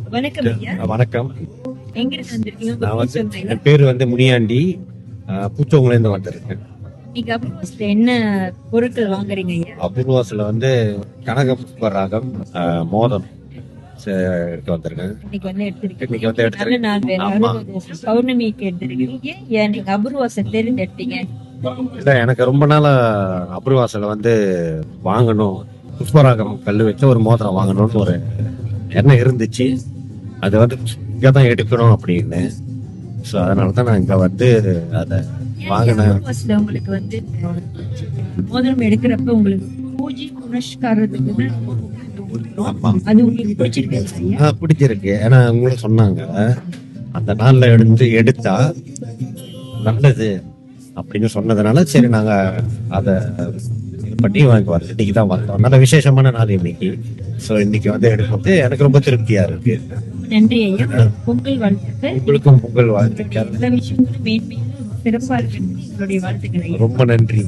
வணக்கம் இருந்து? என் பேர் வந்து முனியாண்டி. பூச்சவங்களேருந்து வந்திருக்கேன். நீங்க அபூர்வஸ்ல என்ன பொருட்கள் வாங்குறீங்க வந்து கனக புஷ்பராகம் ஆஹ், மோதம் வந்திருக்கேன். இன்னைக்கு வந்து எடுத்திருக்கேன். பௌர்ணமிக்கு எடுத்திருக்கீங்க. ஏன் நீங்க அபூர்வாசம் தேர்ந்தெடுத்தீங்க இல்லை எனக்கு ரொம்ப நாளா அபூர்வாசில் வந்து வாங்கணும். புஷ்பராகம் கல் வச்சு ஒரு மோதிரம் வாங்கணும்னு ஒரு எண்ணம் இருந்துச்சு? அது வந்து இங்கே தான் எடுக்கணும் அப்படின்னு. ஸோ அதனால தான் நான் இங்கே வந்து அதை வாங்கினேன். உங்களுக்கு வந்து மோதிரம் எடுக்கிறப்ப உங்களுக்கு பூஜை புனஸ்காரத்துக்கு. அது உங்களுக்கு பிடிச்சிருக்கு பிடிச்சிருக்கு. ஏன்னா உங்களும் சொன்னாங்க அந்த நாள்ல எடுத்து எடுத்தா நல்லது அப்படின்னு சொன்னதுனால சரி நாங்க அத பண்ணி வரோம் இன்னைக்கு தான் வந்தோம். நல்ல விசேஷமான நாள் இன்னைக்கு. சோ இன்னைக்கு வந்து எடுக்கிறது எனக்கு ரொம்ப திருப்தியா இருக்கு. நன்றி ஐயா. பொங்கல் வாழ்த்துக்கள். உங்களுக்கும் பொங்கல் வாழ்த்துக்கள். ரொம்ப நன்றி.